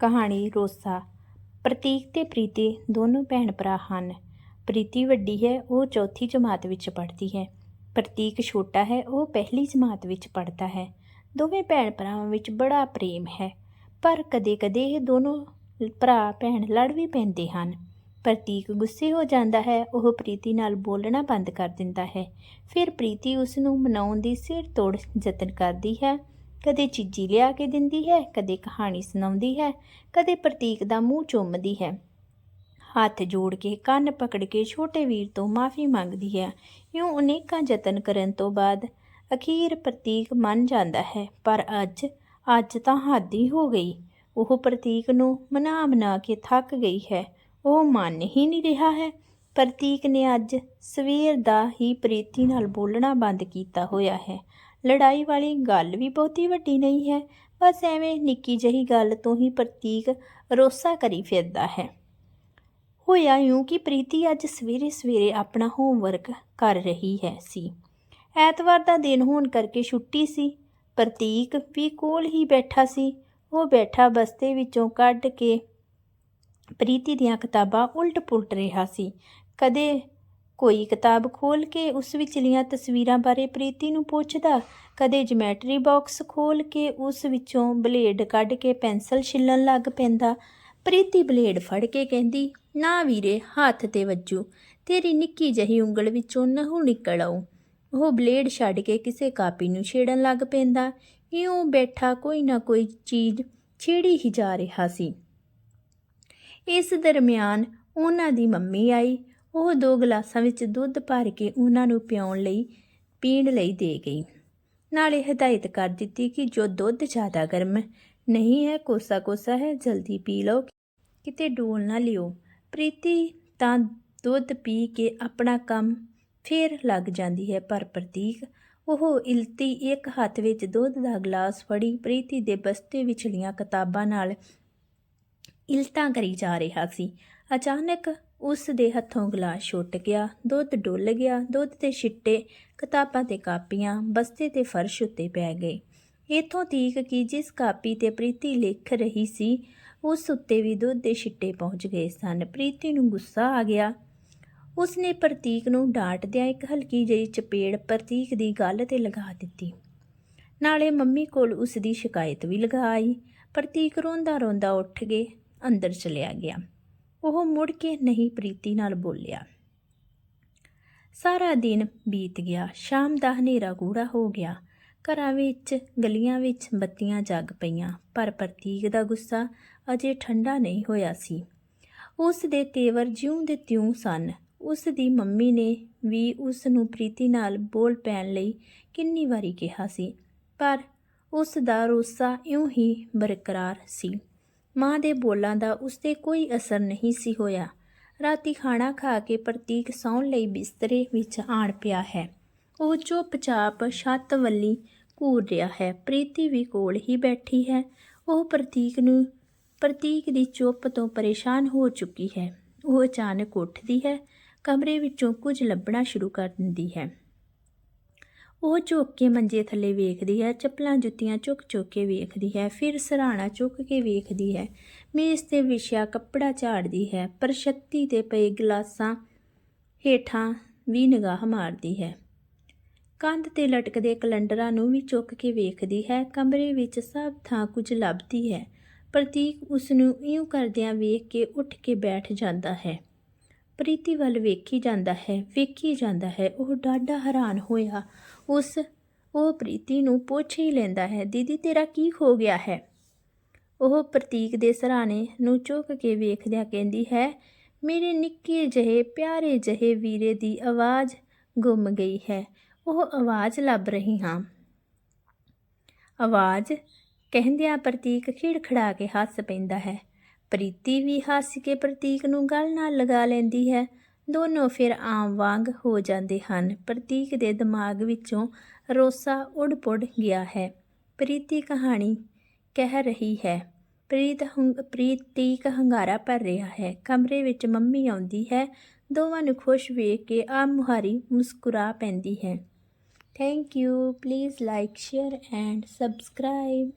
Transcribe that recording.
ਕਹਾਣੀ ਰੋਸਾ। ਪ੍ਰਤੀਕ ਤੇ ਪ੍ਰੀਤੀ ਦੋਨੋਂ ਭੈਣ ਭਰਾ ਹਨ। ਪ੍ਰੀਤੀ ਵੱਡੀ ਹੈ, ਉਹ ਚੌਥੀ ਜਮਾਤ ਵਿੱਚ ਪੜ੍ਹਦੀ ਹੈ। ਪ੍ਰਤੀਕ ਛੋਟਾ ਹੈ, ਉਹ ਪਹਿਲੀ ਜਮਾਤ ਵਿੱਚ ਪੜ੍ਹਦਾ ਹੈ। ਦੋਵੇਂ ਭੈਣ ਭਰਾਵਾਂ ਵਿੱਚ ਬੜਾ ਪ੍ਰੇਮ ਹੈ, ਪਰ ਕਦੇ-ਕਦੇ ਇਹ ਦੋਨੋਂ ਭਰਾ ਭੈਣ ਲੜ ਵੀ ਪੈਂਦੇ ਹਨ। ਪ੍ਰਤੀਕ ਗੁੱਸੇ ਹੋ ਜਾਂਦਾ ਹੈ, ਉਹ ਪ੍ਰੀਤੀ ਨਾਲ ਬੋਲਣਾ ਬੰਦ ਕਰ ਦਿੰਦਾ ਹੈ। ਫਿਰ ਪ੍ਰੀਤੀ ਉਸ ਨੂੰ ਮਨਾਉਣ ਦੀ ਸਿਰ ਤੋੜ ਯਤਨ ਕਰਦੀ ਹੈ। ਕਦੇ ਚੀਜ਼ੀ ਲਿਆ ਕੇ ਦਿੰਦੀ ਹੈ, ਕਦੇ ਕਹਾਣੀ ਸੁਣਾਉਂਦੀ ਹੈ, ਕਦੇ ਪ੍ਰਤੀਕ ਦਾ ਮੂੰਹ ਚੁੰਮਦੀ ਹੈ। ਹੱਥ ਜੋੜ ਕੇ ਕੰਨ ਪਕੜ ਕੇ ਛੋਟੇ ਵੀਰ ਤੋਂ ਮਾਫੀ ਮੰਗਦੀ ਹੈ। ਇਉਂ ਅਨੇਕਾਂ ਯਤਨ ਕਰਨ ਤੋਂ ਬਾਅਦ ਅਖੀਰ ਪ੍ਰਤੀਕ ਮੰਨ ਜਾਂਦਾ ਹੈ, ਪਰ ਅੱਜ ਅੱਜ ਤਾਂ ਹੱਦ ਹੀ ਹੋ ਗਈ। ਉਹ ਪ੍ਰਤੀਕ ਨੂੰ ਮਨਾ ਮਨਾ ਕੇ ਥੱਕ ਗਈ ਹੈ। ਉਹ ਮੰਨ ਹੀ ਨਹੀਂ ਰਿਹਾ ਹੈ। ਪ੍ਰਤੀਕ ਨੇ ਅੱਜ ਸਵੇਰ ਦਾ ਹੀ ਪ੍ਰੀਤੀ ਨਾਲ ਬੋਲਣਾ ਬੰਦ ਕੀਤਾ ਹੋਇਆ ਹੈ। ਲੜਾਈ ਵਾਲੀ ਗੱਲ ਵੀ ਬਹੁਤੀ ਵੱਡੀ ਨਹੀਂ ਹੈ, ਬਸ ਐਵੇਂ ਨਿੱਕੀ ਜਹੀ ਗੱਲ ਤੋਂ ਹੀ ਪ੍ਰਤੀਕ ਰੋਸਾ ਕਰੀ ਫਿਰਦਾ ਹੈ। ਹੋਇਆ ਯੂੰ ਕਿ ਪ੍ਰੀਤੀ ਅੱਜ ਸਵੇਰੇ ਸਵੇਰੇ ਆਪਣਾ ਹੋਮਵਰਕ ਕਰ ਰਹੀ ਹੈ ਸੀ। ਐਤਵਾਰ ਦਾ ਦਿਨ ਹੋਣ ਕਰਕੇ ਛੁੱਟੀ ਸੀ। ਪ੍ਰਤੀਕ ਵੀ ਕੋਲ ਹੀ ਬੈਠਾ ਸੀ। ਉਹ ਬੈਠਾ ਬਸਤੇ ਵਿੱਚੋਂ ਕੱਢ ਕੇ ਪ੍ਰੀਤੀ ਦੀਆਂ ਕਿਤਾਬਾਂ ਉਲਟ-ਪੁਲਟ ਰਿਹਾ ਸੀ। ਕਦੇ ਕੋਈ ਕਿਤਾਬ ਖੋਲ ਕੇ ਉਸ ਵਿਚਲੀਆਂ ਤਸਵੀਰਾਂ ਬਾਰੇ ਪ੍ਰੀਤੀ ਨੂੰ ਪੁੱਛਦਾ, ਕਦੇ ਜਿਓਮੈਟਰੀ ਬਾਕਸ ਖੋਲ ਕੇ ਉਸ ਵਿੱਚੋਂ ਬਲੇਡ ਕੱਢ ਕੇ ਪੈਨਸਲ ਛਿੱਲਣ ਲੱਗ ਪੈਂਦਾ। ਪ੍ਰੀਤੀ ਬਲੇਡ ਫੜ ਕੇ ਕਹਿੰਦੀ, ਨਾ ਵੀਰੇ, ਹੱਥ ਤੇ ਵੱਜੂ, ਤੇਰੀ ਨਿੱਕੀ ਜਹੀ ਉਂਗਲ ਵਿੱਚੋਂ ਨਹੁੰ ਨਿਕਲ ਆਉ। ਉਹ ਬਲੇਡ ਛੱਡ ਕੇ ਕਿਸੇ ਕਾਪੀ ਨੂੰ ਛੇੜਨ ਲੱਗ ਪੈਂਦਾ। ਇਉਂ ਬੈਠਾ ਕੋਈ ਨਾ ਕੋਈ ਚੀਜ਼ ਛੇੜੀ ਹੀ ਜਾ ਰਿਹਾ ਸੀ। ਇਸ ਦਰਮਿਆਨ ਉਹਨਾਂ ਦੀ ਮੰਮੀ ਆਈ। ਉਹ ਦੋ ਗਲਾਸਾਂ ਵਿੱਚ ਦੁੱਧ ਭਰ ਕੇ ਉਹਨਾਂ ਨੂੰ ਪਿਆਉਣ ਲਈ, ਪੀਣ ਲਈ ਦੇ ਗਈ। ਨਾਲੇ ਹਦਾਇਤ ਕਰ ਦਿੱਤੀ ਕਿ ਜੋ ਦੁੱਧ ਜ਼ਿਆਦਾ ਗਰਮ ਨਹੀਂ ਹੈ ਕੋਸਾ ਕੋਸਾ ਹੈ, ਜਲਦੀ ਪੀ ਲਓ, ਕਿਤੇ ਡੋਲ ਨਾ ਲਿਓ। ਪ੍ਰੀਤੀ ਤਾਂ ਦੁੱਧ ਪੀ ਕੇ ਆਪਣਾ ਕੰਮ ਫੇਰ ਲੱਗ ਜਾਂਦੀ ਹੈ, ਪਰ ਪ੍ਰਤੀਕ ਉਹ ਇਲਤੀ ਇੱਕ ਹੱਥ ਵਿੱਚ ਦੁੱਧ ਦਾ ਗਲਾਸ ਫੜੀ, ਪ੍ਰੀਤੀ ਦੇ ਬਸਤੇ ਵਿਚਲੀਆਂ ਕਿਤਾਬਾਂ ਨਾਲ ਇਲਤਾਂ ਕਰੀ ਜਾ ਰਿਹਾ ਸੀ। ਅਚਾਨਕ ਉਸ ਦੇ ਹੱਥੋਂ ਗਲਾਸ ਛੁੱਟ ਗਿਆ, ਦੁੱਧ ਡੁੱਲ ਗਿਆ, ਦੁੱਧ ਦੇ ਛਿੱਟੇ ਕਿਤਾਬਾਂ ਤੇ ਕਾਪੀਆਂ ਬਸਤੇ ਤੇ ਫਰਸ਼ ਉੱਤੇ ਪੈ ਗਏ। ਇਥੋਂ ਤੀਕ ਕਿ ਜਿਸ ਕਾਪੀ ਤੇ ਪ੍ਰੀਤੀ ਲਿਖ ਰਹੀ ਸੀ, ਉਸ ਉੱਤੇ ਵੀ ਦੁੱਧ ਦੇ ਛਿੱਟੇ ਪਹੁੰਚ ਗਏ ਸਨ। ਪ੍ਰੀਤੀ ਨੂੰ ਗੁੱਸਾ ਆ ਗਿਆ। ਉਸਨੇ ਪ੍ਰਤੀਕ ਨੂੰ ਡਾਂਟਦਿਆਂ ਇੱਕ ਹਲਕੀ ਜਿਹੀ ਚਪੇੜ ਪ੍ਰਤੀਕ ਦੀ ਗੱਲ ਤੇ ਲਗਾ ਦਿੱਤੀ। ਨਾਲੇ ਮੰਮੀ ਕੋਲ ਉਸ ਦੀ ਸ਼ਿਕਾਇਤ ਵੀ ਲਗਾਈ ਪ੍ਰਤੀਕ ਰੋਂਦਾ ਰੋਂਦਾ ਉੱਠ ਗਏ। ਅੰਦਰ ਚਲਿਆ ਗਿਆ। ਉਹ ਮੁੜ ਕੇ ਨਹੀਂ ਪ੍ਰੀਤੀ ਨਾਲ ਬੋਲਿਆ। ਸਾਰਾ ਦਿਨ ਬੀਤ ਗਿਆ। ਸ਼ਾਮ ਦਾ ਹਨੇਰਾ ਗੂੜਾ ਹੋ ਗਿਆ। ਘਰਾਂ ਵਿੱਚ, ਗਲੀਆਂ ਵਿੱਚ ਬੱਤੀਆਂ ਜਗ ਪਈਆਂ। ਪਰ ਪ੍ਰਤੀਕ ਦਾ ਗੁੱਸਾ ਅਜੇ ਠੰਡਾ ਨਹੀਂ ਹੋਇਆ ਸੀ। ਉਸ ਦੇ ਤੇਵਰ ਜਿਉਂ ਦੇ ਤਿਉਂ ਸਨ। ਉਸ ਦੀ ਮੰਮੀ ਨੇ ਵੀ ਉਸ ਨੂੰ ਪ੍ਰੀਤੀ ਨਾਲ ਬੋਲ ਪੈਣ ਲਈ ਕਿੰਨੀ ਵਾਰੀ ਕਿਹਾ ਸੀ। ਪਰ ਉਸ ਦਾ ਰੋਸਾ ਇਉਂ ਹੀ ਬਰਕਰਾਰ ਸੀ। ਮਾਂ ਦੇ ਬੋਲਾਂ ਦਾ ਉਸ ਤੇ ਕੋਈ ਅਸਰ ਨਹੀਂ ਸੀ ਹੋਇਆ। ਰਾਤੀ ਖਾਣਾ ਖਾ ਕੇ ਪ੍ਰਤੀਕ ਸੌਣ ਲਈ ਬਿਸਤਰੇ ਵਿੱਚ ਆਣ ਪਿਆ ਹੈ। ਉਹ ਚੁੱਪਚਾਪ ਛੱਤ ਵੱਲੀ ਘੂਰ ਰਿਹਾ ਹੈ। ਪ੍ਰੀਤੀ ਵੀ ਕੋਲ ਹੀ ਬੈਠੀ ਹੈ। ਉਹ ਪ੍ਰਤੀਕ ਨੂੰ, ਪ੍ਰਤੀਕ ਦੀ ਚੁੱਪ ਤੋਂ ਪਰੇਸ਼ਾਨ ਹੋ ਚੁੱਕੀ ਹੈ। ਉਹ ਅਚਾਨਕ ਉੱਠਦੀ ਹੈ। ਕਮਰੇ ਵਿੱਚੋਂ ਕੁਝ ਲੱਭਣਾ ਸ਼ੁਰੂ ਕਰ ਦਿੰਦੀ ਹੈ। ਉਹ ਝੁੱਕ ਕੇ ਮੰਜੇ ਥੱਲੇ ਵੇਖਦੀ ਹੈ, ਚੱਪਲਾਂ ਜੁੱਤੀਆਂ ਚੁੱਕ ਚੁੱਕ ਕੇ ਵੇਖਦੀ ਹੈ, ਫਿਰ ਸਰਾਣਾ ਚੁੱਕ ਕੇ ਵੇਖਦੀ ਹੈ, ਮੇਜ਼ ਤੇ ਵਿਛਿਆ ਕੱਪੜਾ ਝਾੜਦੀ ਹੈ, ਪਰ ਛੱਤੀ ਤੇ ਪਏ ਗਲਾਸਾਂ ਹੇਠਾਂ ਵੀ ਨਿਗਾਹ ਮਾਰਦੀ ਹੈ। ਕੰਧ ਤੇ ਲਟਕਦੇ ਕੈਲੰਡਰਾਂ ਨੂੰ ਵੀ ਚੁੱਕ ਕੇ ਵੇਖਦੀ ਹੈ, ਕਮਰੇ ਵਿੱਚ ਸਭ ਥਾਂ ਕੁਝ ਲੱਭਦੀ ਹੈ, ਪ੍ਰਤੀਕ ਉਸ ਨੂੰ ਇਉਂ ਕਰਦਿਆਂ ਵੇਖ ਕੇ ਉੱਠ ਕੇ ਬੈਠ ਜਾਂਦਾ ਹੈ। ਪ੍ਰੀਤੀ ਵੱਲ ਵੇਖੀ ਜਾਂਦਾ ਹੈ, ਵੇਖੀ ਜਾਂਦਾ ਹੈ। ਉਹ ਡਾਢਾ ਹੈਰਾਨ ਹੋਇਆ। ਉਸ, ਉਹ ਪ੍ਰੀਤੀ ਨੂੰ ਪੁੱਛ ਹੀ ਲੈਂਦਾ ਹੈ, ਦੀਦੀ, ਤੇਰਾ ਕੀ ਹੋ ਗਿਆ ਹੈ? ਉਹ ਪ੍ਰਤੀਕ ਦੇ ਸਰਾਣੇ ਨੂੰ ਚੁੱਕ ਕੇ ਵੇਖਦਿਆਂ ਕਹਿੰਦੀ ਹੈ, ਮੇਰੇ ਨਿੱਕੇ ਜਿਹੇ, ਪਿਆਰੇ ਜਿਹੇ ਵੀਰੇ ਦੀ ਆਵਾਜ਼ ਗੁੰਮ ਗਈ ਹੈ। ਉਹ ਆਵਾਜ਼ ਲੱਭ ਰਹੀ ਹਾਂ। ਆਵਾਜ਼? ਕਹਿੰਦਿਆਂ ਪ੍ਰਤੀਕ ਖਿੜਖੜਾ ਕੇ ਹੱਸ ਪੈਂਦਾ ਹੈ। ਪ੍ਰੀਤੀ ਵੀ ਹੱਸ ਕੇ ਪ੍ਰਤੀਕ ਨੂੰ ਗਲ ਨਾਲ ਲਗਾ ਲੈਂਦੀ ਹੈ। ਦੋਨੋਂ ਫਿਰ ਆਮ ਵਾਂਗ ਹੋ ਜਾਂਦੇ ਹਨ। ਪ੍ਰਤੀਕ ਦੇ ਦਿਮਾਗ ਵਿੱਚੋਂ ਰੋਸਾ ਉੜ-ਪੁੜ ਗਿਆ ਹੈ। ਪ੍ਰੀਤੀ ਕਹਾਣੀ ਕਹਿ ਰਹੀ ਹੈ, ਪ੍ਰੀਤ ਹੰਗ ਪ੍ਰੀਤੀਕ ਹੰਗਾਰਾ ਭਰ ਰਿਹਾ ਹੈ। ਕਮਰੇ ਵਿੱਚ ਮੰਮੀ ਆਉਂਦੀ ਹੈ। ਦੋਵਾਂ ਨੂੰ ਖੁਸ਼ ਵੇਖ ਕੇ ਆ ਮੁਹਾਰੀ ਮੁਸਕਰਾ ਪੈਂਦੀ ਹੈ। Thank you please like share and subscribe